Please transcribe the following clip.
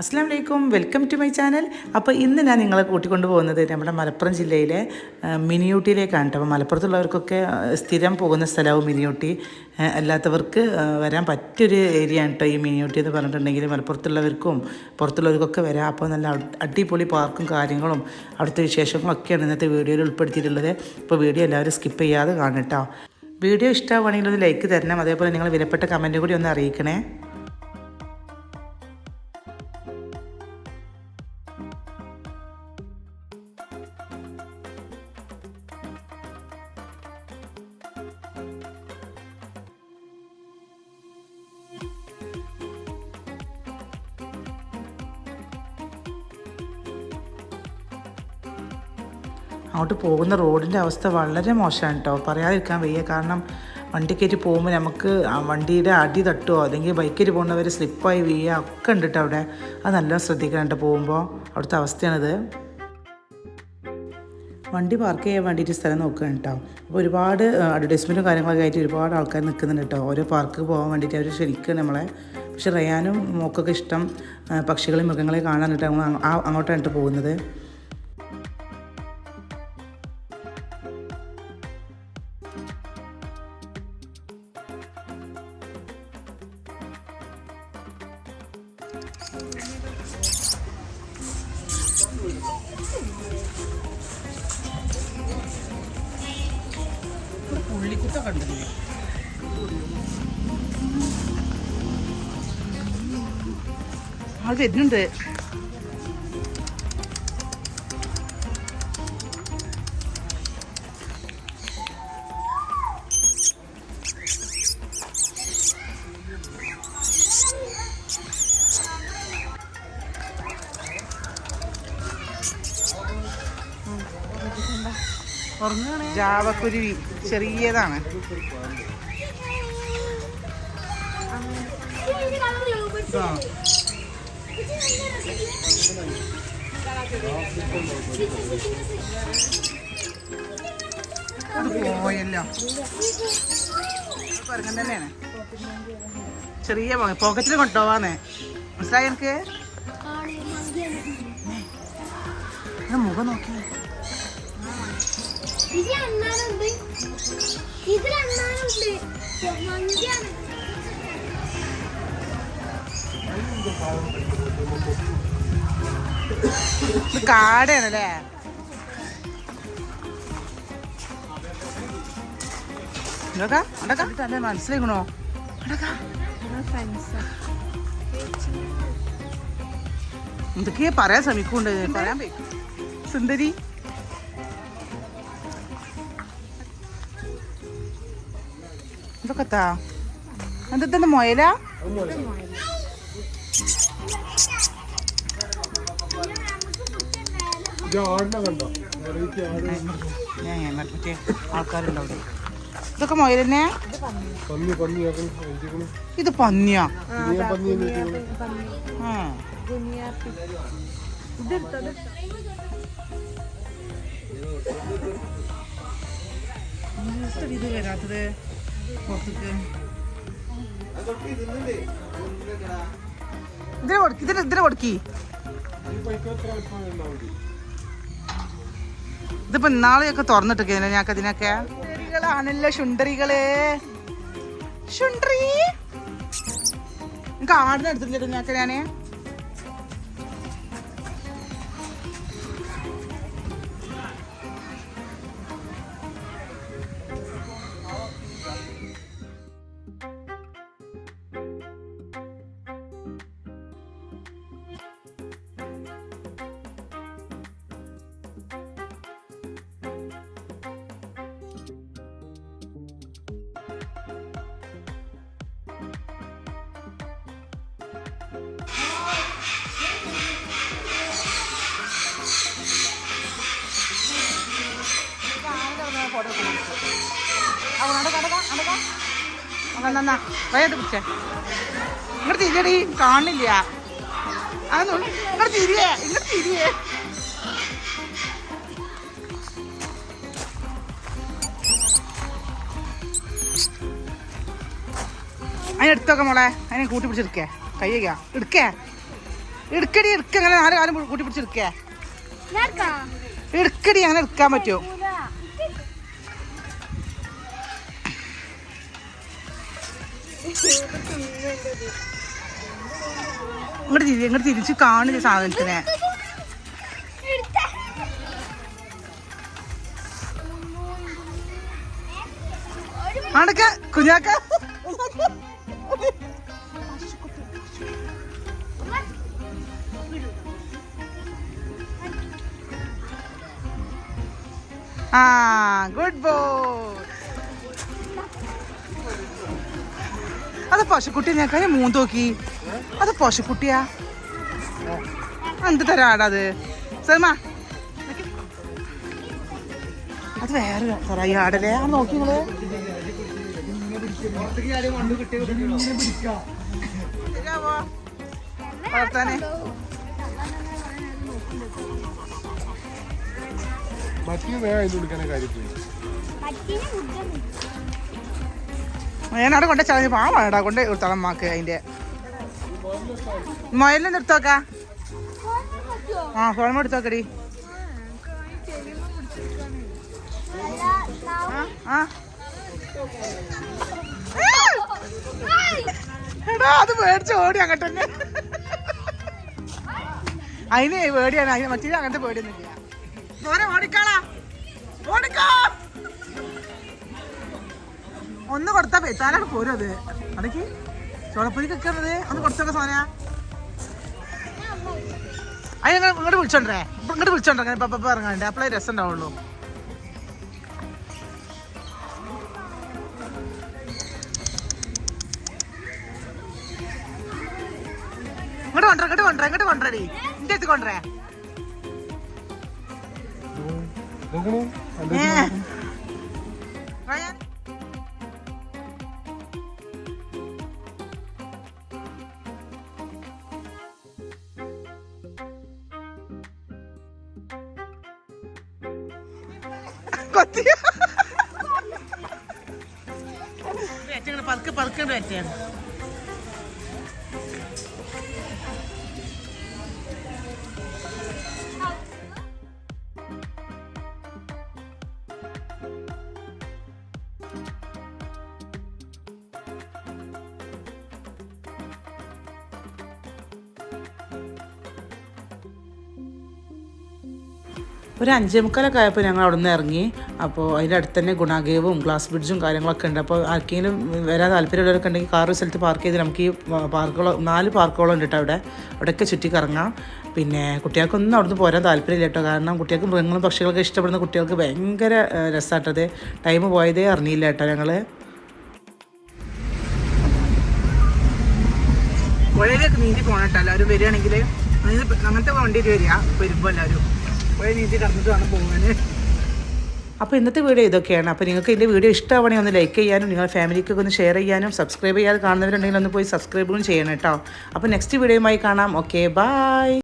അസ്സാം വലൈക്കും welcome to my channel. അപ്പോൾ ഇന്ന് ഞാൻ നിങ്ങളെ കൂട്ടിക്കൊണ്ട് പോകുന്നത് നമ്മുടെ മലപ്പുറം ജില്ലയിലെ മിനിയൂട്ടിയിലേക്കാണ് കേട്ടോ. അപ്പോൾ മലപ്പുറത്തുള്ളവർക്കൊക്കെ സ്ഥിരം പോകുന്ന സ്ഥലവും മിനിയൂട്ടി. അല്ലാത്തവർക്ക് വരാൻ പറ്റിയൊരു ഏരിയ ആണ് കേട്ടോ ഈ മിനിയൂട്ടി എന്ന് പറഞ്ഞിട്ടുണ്ടെങ്കിൽ മലപ്പുറത്തുള്ളവർക്കും പുറത്തുള്ളവർക്കൊക്കെ വരാം. അപ്പോൾ നല്ല അടിപൊളി പാർക്കും കാര്യങ്ങളും അവിടുത്തെ വിശേഷങ്ങളൊക്കെയാണ് ഇന്നത്തെ വീഡിയോയിൽ ഉൾപ്പെടുത്തിയിട്ടുള്ളത്. അപ്പോൾ വീഡിയോ എല്ലാവരും സ്കിപ്പ് ചെയ്യാതെ കാണട്ടോ വീഡിയോ ഇഷ്ടമാവുകയാണെങ്കിൽ ഒന്ന് ലൈക്ക് തരണം. അതേപോലെ നിങ്ങൾ വിലപ്പെട്ട കമന്റ് കൂടി ഒന്ന് അറിയിക്കണേ. അങ്ങോട്ട് പോകുന്ന റോഡിന്റെ അവസ്ഥ വളരെ മോശമാണ് കേട്ടോ പറയാതിരിക്കാൻ വയ്യ. കാരണം വണ്ടി കയറ്റി പോകുമ്പോൾ നമുക്ക് വണ്ടിയുടെ അടി തട്ടുമോ അല്ലെങ്കിൽ ബൈക്കിൽ പോകുന്നവർ സ്ലിപ്പായി വീഴുക ഒക്കെ ഉണ്ട് കേട്ടോ അവിടെ. അത് നല്ലോണം ശ്രദ്ധിക്കണം കേട്ടോ പോകുമ്പോൾ അവിടുത്തെ അവസ്ഥയാണിത്. വണ്ടി പാർക്ക് ചെയ്യാൻ വേണ്ടിയിട്ട് സ്ഥലം നോക്കുകയാണ് കേട്ടോ അപ്പോൾ ഒരുപാട് അഡ്വർടൈസ്മെന്റും കാര്യങ്ങളൊക്കെ ആയിട്ട് ഒരുപാട് ആൾക്കാർ നിൽക്കുന്നുണ്ട് കേട്ടോ ഓരോ പാർക്ക് പോകാൻ വേണ്ടിയിട്ട് അവർ ശരിക്കും നമ്മളെ. പക്ഷെ റയാനും മോക്കൊക്കെ ഇഷ്ടം പക്ഷികളെയും മൃഗങ്ങളെ കാണാനിട്ട് ഞങ്ങൾ അങ്ങോട്ടാണ് കേട്ടോ പോകുന്നത്. പുള്ളിക്കുത്തൊക്കെ കണ്ടില്ല? ആൾ വരുന്നുണ്ട്. ജാവക്കുരുവി ചെറിയതാണ്. പോയല്ലോ. പറഞ്ഞ തന്നെയാണ് ചെറിയ പോക്കറ്റിൽ കൊണ്ടുപോവാന്നേ. മനസ്സിലായി എനിക്ക്? മുഖം നോക്കി. ഇതിൽ അണ്ണാനുണ്ട്. ഇതിൽ അണ്ണാനുണ്ട്. മഞ്ചാണ് ഇത് കാടാണല്ലേ മനസ്സിലാക്കണോ എന്തൊക്കെയാ പറയാൻ ശ്രമിക്കുന്നുണ്ട്? പറയാൻ സുന്ദരി. ഇതൊക്കെ താ എന്തെന്താ മൊയലാ? ഇത് ആടിനെ കണ്ടോ? വെറൈറ്റി ആട്. ഞാൻ മറ്റേ ആൾക്കാരുണ്ട് അവിടെ? ഇതൊക്കെ ഇരിക്കണം ഇത് പന്നിയാ? ഇത് വരാത്തത് ഇതിനെ കൊടുക്കി ഇതിന് ഇതിനെ കൊടുക്കി. ഇതിപ്പോ ഇന്നാളെയൊക്കെ തുറന്നിട്ടൊക്കെ ഞാൻ അതിനൊക്കെ ശുണ്ടരികളാണല്ലോ ശുണ്ടരികൾ. ശുണ്ടരി? എനിക്ക് ഞാൻ എടുത്തിട്ട് ഞങ്ങൾക്ക് ഞാൻ വയ്യാട്ട് പിടിച്ചേ ഇങ്ങോട്ട് തിരിയടി കാണില്ല അതൊന്നും ഇങ്ങോട്ട് തിരിയേ ഇങ്ങോട്ട് തിരിയേ അതിനെ എടുത്തോക്കെ മോളെ അതിനെ കൂട്ടി പിടിച്ചെടുക്കേ കയ്യക എടുക്കേ. എടുക്കടി എടുക്ക. അങ്ങനെ നാല് കാലം കൂട്ടി പിടിച്ചെടുക്കേ എടുക്കടി അങ്ങനെ എടുക്കാൻ പറ്റുമോ ഇങ്ങോട്ട് തിരി ഇങ്ങോട്ട് തിരിച്ച് കാണില്ല സാധനത്തിനെ. അടക്ക കുഞ്ഞാക്ക? ആ ഗുഡ് ബോയ് അത് പശുക്കുട്ടി ഞാൻ മൂന്ന് നോക്കി. അത് പശുക്കുട്ടിയാ? എന്ത് തരാടാ അത്? സൽമാ. അത് വേറെ തരായി ആടല്ലേ ആ നോക്കി നിങ്ങൾ? വളർത്താനേ. മറ്റേ വേഗം കാര്യത്തിൽ അവിടെ കൊണ്ടേ ചളഞ്ഞ് പാവാടാ കൊണ്ടേ കൊടുത്തോളാം മാക്ക് അതിന്റെ മൊയലിനെ നിർത്തോക്ക ആ ഫോൺ എടുത്തോക്കടി എടാ അത് മേടിച്ച് ഓടി അങ്ങോട്ട് തന്നെ. അതിന് പേടിയാണ് അതിന് മറ്റേ അങ്ങനത്തെ പേടിയൊന്നുമില്ല. ഓടിക്കാളാ. ഓടിക്കോ. ഒന്ന് കൊടുത്താ പെറ്റാലാണ് പോരും അത് അതൊക്കെ ചോളപ്പൊരി വെക്കുന്നത് ഒന്ന് കൊടുത്തൊക്കെ സോന. അത് ഞങ്ങൾ ഇങ്ങോട്ട് വിളിച്ചോണ്ടേ ഇങ്ങോട്ട് വിളിച്ചോണ്ടേ ഇപ്പൊ പപ്പ ഇറങ്ങാണ്ട്. അപ്പോഴേ രസം ഉണ്ടാവുള്ളൂ ഇങ്ങോട്ട് കൊണ്ടേ ഇങ്ങോട്ട് കൊണ്ടേ ഇങ്ങോട്ട് കൊണ്ടുവരടി എന്റെ അടുത്ത് കൊണ്ടുവരേ. കൊത്തിയ. പതുക്കെ പതുക്കെ പറ്റിയാണ് ഒരു അഞ്ചേ മുക്കാലൊക്കെ ആയപ്പോൾ ഞങ്ങൾ അവിടെ നിന്ന് ഇറങ്ങി. അപ്പോൾ അതിന്റെ അടുത്ത് തന്നെ ഗുണാഗേവും ഗ്ലാസ് ബ്രിഡ്ജും കാര്യങ്ങളൊക്കെ ഉണ്ട്. അപ്പോൾ ആർക്കെങ്കിലും വരാൻ താല്പര്യമുള്ളവരൊക്കെ ഉണ്ടെങ്കിൽ കാർ സ്ഥലത്ത് പാർക്ക് ചെയ്ത് നമുക്ക് ഈ പാർക്കുകളോ നാല് പാർക്കുകളും ഉണ്ട് കേട്ടോ അവിടെ. അവിടെയൊക്കെ ചുറ്റി കറങ്ങാം പിന്നെ കുട്ടികൾക്കൊന്നും അവിടുന്ന് പോരാൻ താല്പര്യമില്ല കേട്ടോ കാരണം കുട്ടികൾക്ക് മൃഗങ്ങളും പക്ഷികളൊക്കെ ഇഷ്ടപ്പെടുന്ന കുട്ടികൾക്ക് ഭയങ്കര രസമായിട്ടത് ടൈം പോയതേ അറിഞ്ഞില്ല കേട്ടോ ഞങ്ങൾ പുഴയിലേക്ക് നീന്തി പോകണം കേട്ടോ എല്ലാവരും വരികയാണെങ്കിൽ അങ്ങനത്തെ വണ്ടി വരിക. വരുമ്പോൾ എല്ലാവരും. അപ്പോൾ ഇന്നത്തെ വീഡിയോ ഇതൊക്കെയാണ്. അപ്പോൾ നിങ്ങൾക്ക് എന്റെ വീഡിയോ ഇഷ്ടമാണെങ്കിൽ ഒന്ന് ലൈക്ക് ചെയ്യാനും നിങ്ങളുടെ ഫാമിലിക്കൊക്കെ ഒന്ന് ഷെയർ ചെയ്യാനും സബ്സ്ക്രൈബ് ചെയ്യാതെ കാണുന്നവരുണ്ടെങ്കിൽ ഒന്ന് പോയി സബ്സ്ക്രൈബും ചെയ്യണം കേട്ടോ. അപ്പോൾ നെക്സ്റ്റ് വീഡിയോയുമായി കാണാം. Okay bye